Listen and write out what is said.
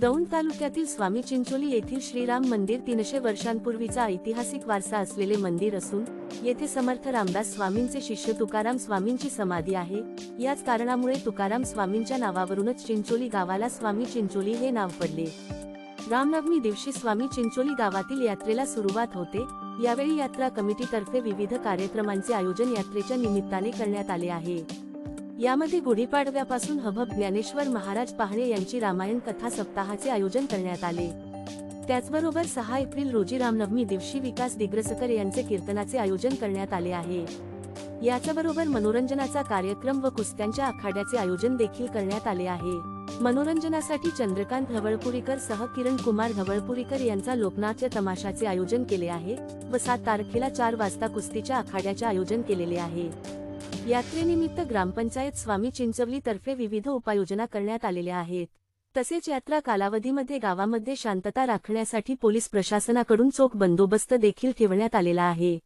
दौंड तालुक्यातील स्वामी चिंचोली येथील श्रीराम मंदिर तीनशे वर्षांपूर्वीचा ऐतिहासिक वारसा असलेले मंदिर असून येथे समर्थ रामदास स्वामींचे शिष्य तुकाराम स्वामींची समाधी आहे. याच कारणामुळे तुकाराम स्वामींच्या नावावरूनच चिंचोली गावाला स्वामी चिंचोली हे नाव पडले. रामनवमी दिवशी स्वामी चिंचोली गावातील यात्रेला सुरुवात होते. यावेळी यात्रा कमिटीतर्फे विविध कार्यक्रमांचे आयोजन यात्रेच्या निमित्ताने करण्यात आले आहे. यामध्ये गुढीपाडव्यापासून हभब ज्ञानेश्वर महाराज पाहणे यांची रामायण कथा सप्ताहाचे आयोजन करण्यात आले. त्याचबरोबर सहा एप्रिल रोजी रामनवमी दिवशी विकास दिग्रसकर यांचे कीर्तनाचे आयोजन करण्यात आले आहे. याच्याबरोबर मनोरंजनाचा कार्यक्रम व कुस्त्यांच्या आखाड्याचे आयोजन देखील करण्यात आले आहे. मनोरंजनासाठी चंद्रकांत ढवळपुरीकर सह किरण कुमार ढवळपुरीकर यांचा लोकनाट्य तमाशाचे आयोजन केले आहे व सात तारखेला चार वाजता कुस्तीच्या आखाड्याचे आयोजन केलेले आहे. यात्रेनिमित्त ग्रामपंचायत स्वामी चिंचवली तर्फे विविध उपाययोजना करण्यात आलेल्या आहेत. तसेच यात्रा कालावधीमध्ये गावामध्ये शांतता राखण्यासाठी पोलीस प्रशासनाकडून चोख बंदोबस्त देखील ठेवण्यात आलेला आहे.